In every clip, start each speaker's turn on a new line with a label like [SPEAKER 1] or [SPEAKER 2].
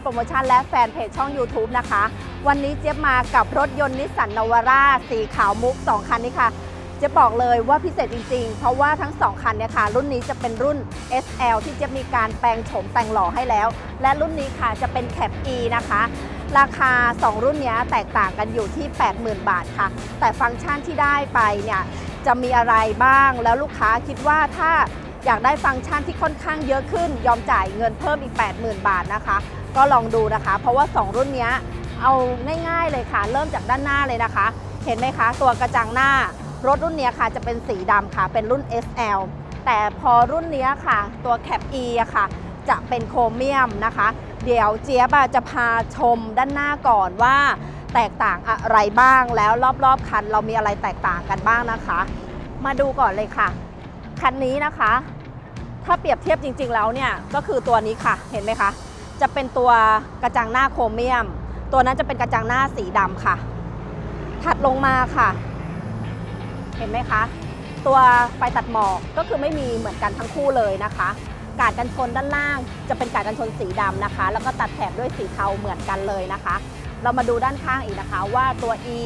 [SPEAKER 1] โปรโมชั่นและแฟนเพจช่อง YouTube นะคะ วันนี้เจี๊ยบมากับรถยนต์นิสสันนวาร่าสีขาวมุก 2 คันนี้ค่ะ เจี๊ยบบอกเลยว่าพิเศษจริงๆ เพราะว่าทั้ง 2 คันเนี่ยค่ะ รุ่นนี้จะเป็นรุ่น SL ที่เจี๊ยบมีการแปลงโฉมแต่งหล่อให้แล้ว และรุ่นนี้ค่ะจะเป็นแคป E นะคะราคา 2 รุ่นนี้แตกต่างกันอยู่ที่ 80,000 บาทค่ะ แต่ฟังก์ชันที่ได้ไปเนี่ยจะมีอะไรบ้างแล้วลูกค้าคิดว่าถ้า อยากได้ฟังก์ชันที่ค่อนข้างเยอะขึ้น ยอมจ่ายเงินเพิ่มอีก 80,000 บาทนะคะ ก็ลองดูนะคะ เพราะว่า 2 รุ่นนี้เอาง่ายๆเลยค่ะ เริ่มจากด้านหน้าเลยนะคะ เห็นไหมคะ ตัวกระจังหน้ารถรุ่นนี้ค่ะจะเป็นสีดำค่ะ เป็นรุ่น SL แต่พอรุ่นนี้ค่ะ ตัวแคป E อะค่ะ จะเป็นโครเมียมนะคะ เดี๋ยวเจี๊ยบจะพาชมด้านหน้าก่อนว่า แตกต่างอะไรบ้างแล้วรอบๆคันเรามีอะไรแตกต่างกันบ้างนะคะ มาดูก่อนเลยค่ะ คันนี้นะคะ ถ้าเปรียบเทียบจริง ๆ แล้วเนี่ยก็คือตัวนี้ค่ะเห็นไหมคะ จะเป็นตัวกระจังหน้าโครเมียม ตัวนั้นจะเป็นกระจังหน้าสีดำค่ะ ถัดลงมาค่ะ เห็นไหมคะ ตัวไฟตัดหมอกก็คือไม่มีเหมือนกันทั้งคู่เลยนะคะ กาดกันชนด้านล่างจะเป็นกาดกันชนสีดำนะคะ แล้วก็ตัดแถบด้วยสีเทาเหมือนกันเลยนะคะ เรามาดูด้านข้างอีกนะคะ ว่าตัว E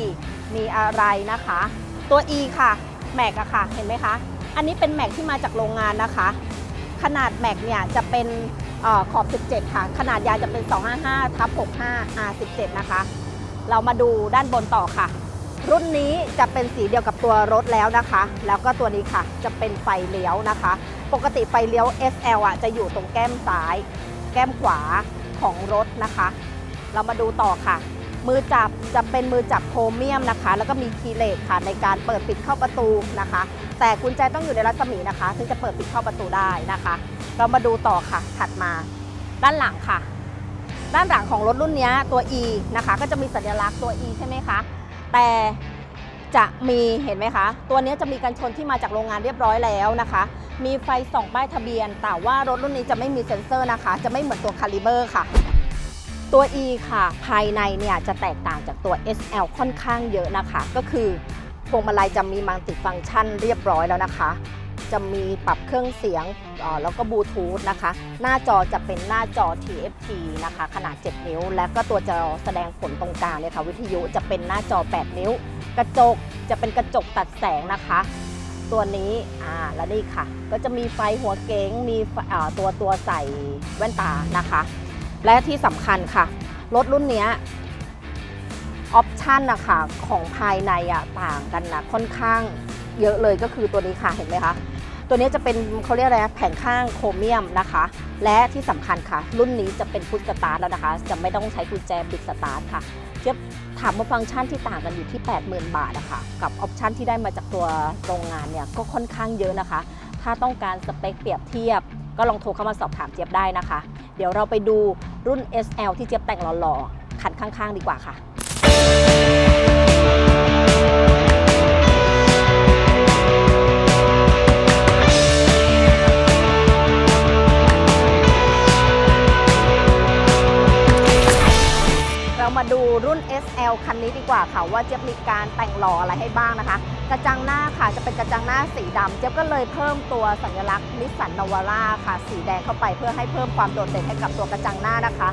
[SPEAKER 1] มีอะไรนะคะ ตัว E ค่ะแม็กอะค่ะ เห็นไหมคะ อันนี้เป็นแม็กที่มาจากโรงงานนะคะ ขนาดแม็กเนี่ยจะเป็นออขอบ 17 ค่ะ ขนาดยางจะเป็น 255ทับ65 R17 นะคะ เรามาดูด้านบนต่อค่ะ รุ่นนี้จะเป็นสีเดียวกับตัวรถแล้วนะคะ แล้วก็ตัวนี้ค่ะ จะเป็นไฟเลี้ยวนะคะ ปกติไฟเลี้ยว SL อะจะอยู่ตรงแก้มซ้าย แก้มขวาของรถนะคะ เรามาดูต่อค่ะ มือจับจะเป็นมือจับโครเมียมนะคะ แล้วก็มีคีย์เลสค่ะในการเปิดปิดเข้าประตูนะคะ แต่กุญแจต้องอยู่ในรัศมีนะคะ ถึงจะเปิดปิดเข้าประตูได้นะคะ เรามาดูต่อค่ะถัดมา ด้านหลังค่ะ ด้านหลังของรถรุ่นนี้ตัว E นะคะ ก็จะมีสัญลักษณ์ตัว E ใช่ไหมคะแต่จะมีเห็นไหมคะ ตัวนี้จะมีกันชนที่มาจากโรงงานเรียบร้อยแล้วนะคะ มีไฟส่องป้ายทะเบียน แต่ว่ารถรุ่นนี้จะไม่มีเซ็นเซอร์นะคะ จะไม่เหมือนตัวคาลิเบอร์ค่ะ ตัว E ค่ะ ภายในเนี่ยจะแตกต่างจากตัว SL ค่อนข้างเยอะนะคะ ก็คือพวงมาลัยจะมีมัลติฟังก์ชันเรียบร้อยแล้วนะคะ จะมีปรับเครื่องเสียงแล้วก็บลูทูธนะคะ หน้าจอจะเป็นหน้าจอ TFT นะคะ ขนาด 7 นิ้ว และก็ตัวจอแสดงผลตรงกลางเนี่ยค่ะ วิทยุจะเป็นหน้าจอ 8 นิ้ว กระจกจะเป็นกระจกตัดแสงนะคะ ตัวนี้อ่าและนี่ค่ะ ก็จะมีไฟหัวเก๋งมีตัวตัวใส่แว่นตานะคะ และที่สำคัญค่ะ รถรุ่นนี้ออปชันนะคะของภายในอะต่างกันนะค่อนข้างเยอะเลยก็คือตัวนี้ค่ะเห็นไหมคะ ตัวนี้จะเป็นเขาเรียกอะไรแผงข้างโครเมียมนะคะ และที่สำคัญค่ะ รุ่นนี้จะเป็นพุทสตาร์ทแล้วนะคะ จะไม่ต้องใช้กุญแจปิดสตาร์ทค่ะเทียบถามว่าฟังก์ชันที่ต่างกันอยู่ที่ 80,000 บาทนะคะกับออปชันที่ได้มาจากตัวโรงงานเนี่ยก็ค่อนข้างเยอะนะคะ ถ้าต้องการสเปคเปรียบเทียบ ก็ลองโทรเข้ามาสอบถามเจี๊ยบได้นะคะ เดี๋ยวเราไปดูรุ่น SL ที่เจี๊ยบแต่งหล่อๆคันข้างๆ ดีกว่าค่ะเรามาดูรุ่น SL คันนี้ดีกว่าค่ะ ว่าเจี๊ยบมีการแต่งหล่ออะไรให้บ้างนะคะ กระจังหน้าค่ะจะเป็นกระจังหน้าสีดำเจี๊ยบก็เลยเพิ่มตัวสัญลักษณ์นิสสันนวาร่าค่ะ สีแดงเข้าไปเพื่อให้เพิ่มความโดดเด่นให้กับตัวกระจังหน้านะคะ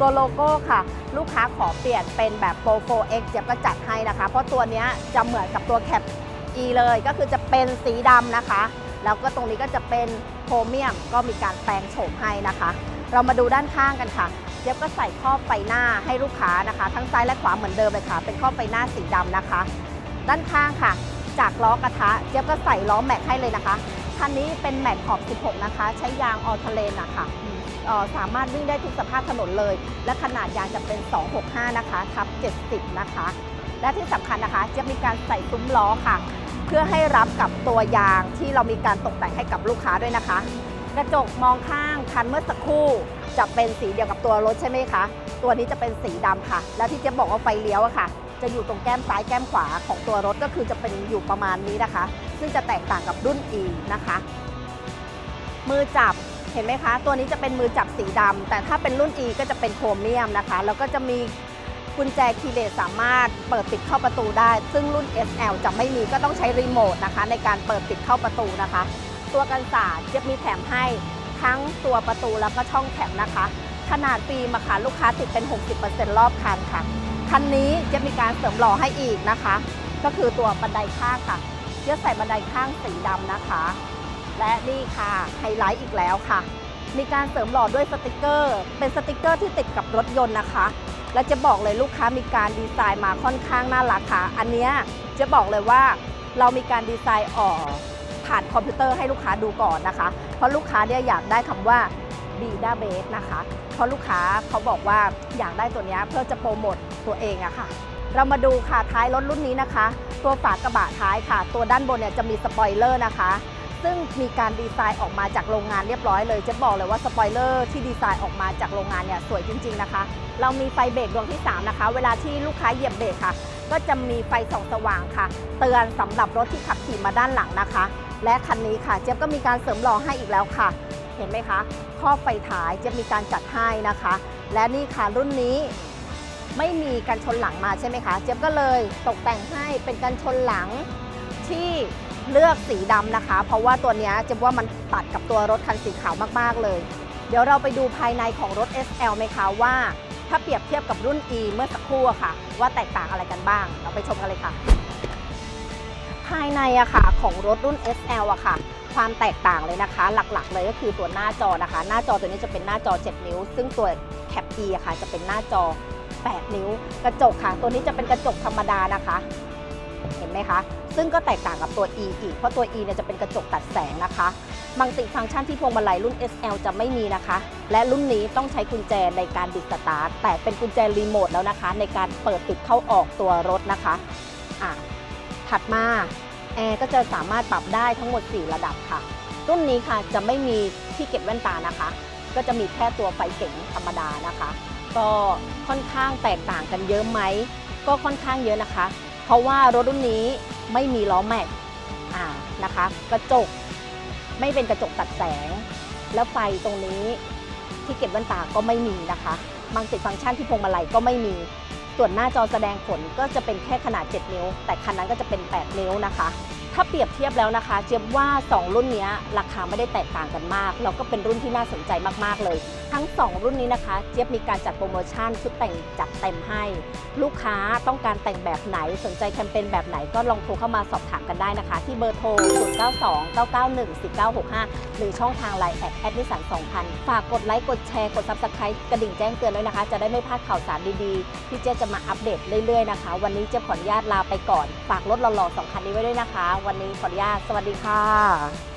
[SPEAKER 1] ตัวโลโก้ค่ะ ลูกค้าขอเปลี่ยนเป็นแบบ Pro 4X เจี๊ยบก็จัดให้นะคะ เพราะตัวเนี้ยจะเหมือนกับตัวแคป E เลยก็คือจะเป็นสีดำนะคะ แล้วก็ตรงนี้ก็จะเป็นโครเมียมก็มีการแปลงโฉมให้นะคะ เรามาดูด้านข้างกันค่ะเจี๊ยบก็ใส่ครอบไฟหน้าให้ลูกค้านะคะ ทั้งซ้ายและขวาเหมือนเดิมเลยค่ะ เป็นครอบไฟหน้าสีดำนะคะ ด้านข้างค่ะ จากล้อกระทะเจี๊ยบก็ใส่ล้อแม็กให้เลยนะคะคันนี้เป็นแม็กขอบ 16 นะคะ ใช้ยางออทเลนนะคะสามารถวิ่งได้ทุกสภาพถนนเลย และขนาดยางจะเป็น 265 นะคะทับ 70 นะคะ และที่สำคัญนะคะเจี๊ยบมีการใส่ซุ้มล้อค่ะ เพื่อให้รับกับตัวยางที่เรามีการตกแต่งให้กับลูกค้าด้วยนะคะ กระจกมองข้างคันเมื่อสักครู่จะเป็นสีเดียวกับตัวรถใช่ไหมคะ ตัวนี้จะเป็นสีดำค่ะ แล้วที่เจ๊บอกว่าไฟเลี้ยวอะค่ะ จะอยู่ตรงแก้มซ้ายแก้มขวาของตัวรถก็คือจะเป็นอยู่ประมาณนี้นะคะ ซึ่งจะแตกต่างกับรุ่น E นะคะ มือจับเห็นไหมคะ ตัวนี้จะเป็นมือจับสีดำแต่ถ้าเป็นรุ่น E ก็จะเป็นโครเมียมนะคะ แล้วก็จะมีกุญแจคีย์เลสสามารถเปิดปิดเข้าประตูได้ ซึ่งรุ่น SL จะไม่มีก็ต้องใช้รีโมทนะคะ ในการเปิดปิดเข้าประตูนะคะ ตัวกันศาสตร์จะมีแถมให้ทั้งตัวประตูแล้วก็ช่องแถมนะคะ ขนาดฟิล์มอะค่ะลูกค้าติดเป็น 60%รอบคันค่ะ คันนี้จะมีการเสริมหล่อให้อีกนะคะ ก็คือตัวบันไดข้างค่ะจะใส่บันไดข้างสีดำนะคะ และนี่ค่ะไฮไลท์อีกแล้วค่ะ มีการเสริมหล่อด้วยสติกเกอร์ เป็นสติกเกอร์ที่ติดกับรถยนต์นะคะและจะบอกเลยลูกค้ามีการดีไซน์มาค่อนข้างน่ารักค่ะ อันเนี้ยจะบอกเลยว่าเรามีการดีไซน์ออกผ่านคอมพิวเตอร์ให้ลูกค้าดูก่อนนะคะ เพราะลูกค้าเนี่ยอยากได้คำว่า b d a b a s e นะคะ เพราะลูกค้าเขาบอกว่าอยากได้ตัวนี้เพื่อจะโปรโมทตัวเองอะค่ะ เรามาดูค่ะท้ายรถรุ่นนี้นะคะ ตัวฝากระบะท้ายค่ะ ตัวด้านบนเนี่ยจะมีสปอยเลอร์นะคะ ซึ่งมีการดีไซน์ออกมาจากโรงงานเรียบร้อยเลยจะบอกเลยว่าสปอยเลอร์ที่ดีไซน์ออกมาจากโรงงานเนี่ยสวยจริง ๆนะคะ เรามีไฟเบรกดวงที่ 3 นะคะ เวลาที่ลูกค้าเหยียบเบรกค่ะ ก็จะมีไฟส่องสว่างค่ะ เตือนสำหรับรถที่ขับขี่มาด้านหลังนะคะ และคันนี้ค่ะเจี๊ยบก็มีการเสริมหล่อให้อีกแล้วค่ะ เห็นไหมคะครอบไฟท้ายจี๊ยบมีการจัดให้นะคะ และนี่ค่ะรุ่นนี้ไม่มีกันชนหลังมาใช่ไหมคะ เจี๊ยบก็เลยตกแต่งให้เป็นกันชนหลังที่เลือกสีดำนะคะ เพราะว่าตัวนี้เจี๊ยบว่ามันตัดกับตัวรถคันสีขาวมากๆเลย เดี๋ยวเราไปดูภายในของรถ SL ไหมคะว่า ถ้าเปรียบเทียบกับรุ่น E เมื่อสักครู่ค่ะ ว่าแตกต่างอะไรกันบ้าง เราไปชมกันเลยค่ะ ภายในอะค่ะของรถรุ่น SL อะค่ะ ความแตกต่างเลยนะคะ หลักๆ เลยก็คือตัวหน้าจอนะคะ หน้าจอตัวนี้จะเป็นหน้าจอ 7 นิ้ว ซึ่งตัวแคป E อค่ะ จะเป็นหน้าจอ 8 นิ้ว กระจกค่ะ ตัวนี้จะเป็นกระจกธรรมดานะคะ เห็นไหมคะ ซึ่งก็แตกต่างกับตัว E อีก เพราะตัว E เนี่ยจะเป็นกระจกตัดแสงนะคะมัลติฟังก์ชันที่พวงมาลัยรุ่น SL จะไม่มีนะคะ และรุ่นนี้ต้องใช้กุญแจในการดิสตาร์ทแต่เป็นกุญแจรีโมทแล้วนะคะ ในการเปิดปิดเข้าออกตัวรถนะคะอะถัดมา แอร์ก็จะสามารถปรับได้ทั้งหมด 4 ระดับค่ะ รุ่นนี้ค่ะจะไม่มีที่เก็บแว่นตานะคะ ก็จะมีแค่ตัวไฟเก๋งธรรมดานะคะ ก็ค่อนข้างแตกต่างกันเยอะไหม ก็ค่อนข้างเยอะนะคะ เพราะว่ารถรุ่นนี้ไม่มีล้อแม็กอ่านะคะ กระจกไม่เป็นกระจกตัดแสง แล้วไฟตรงนี้ที่เก็บแว่นตาก็ไม่มีนะคะมังติฟังก์ชันที่พวงมาลัยก็ไม่มี ส่วนหน้าจอแสดงผลก็จะเป็นแค่ขนาด 7 นิ้ว แต่คันนั้นก็จะเป็น 8 นิ้วนะคะ ถ้าเปรียบเทียบแล้วนะคะ เจี๊ยบว่า 2 รุ่นนี้ราคาไม่ได้แตกต่างกันมาก แล้วก็เป็นรุ่นที่น่าสนใจมากๆเลย ทั้ง 2 รุ่นนี้นะคะ เจี๊ยบมีการจัดโปรโมชั่นชุดแต่งจัดเต็มให้ ลูกค้าต้องการแต่งแบบไหนสนใจแคมเปญแบบไหนก็ลองโทรเข้ามาสอบถามกันได้นะคะ ที่เบอร์โทร 092 991 4965 หรือช่องทางไลน์แอดแอดนิสัน2000 ฝากกดไลค์กดแชร์กด Subscribe กระดิ่งแจ้งเตือนด้วยนะคะ จะได้ไม่พลาดข่าวสารดีๆ ที่เจ๊จะมาอัปเดตเรื่อยๆนะคะ วันนี้เจ๊ขออนุญาตลาไปก่อน ฝากรถหล่อๆสองคันนี้ไว้ด้วยนะคะวันนี้ขออนุญาตสวัสดีค่ะ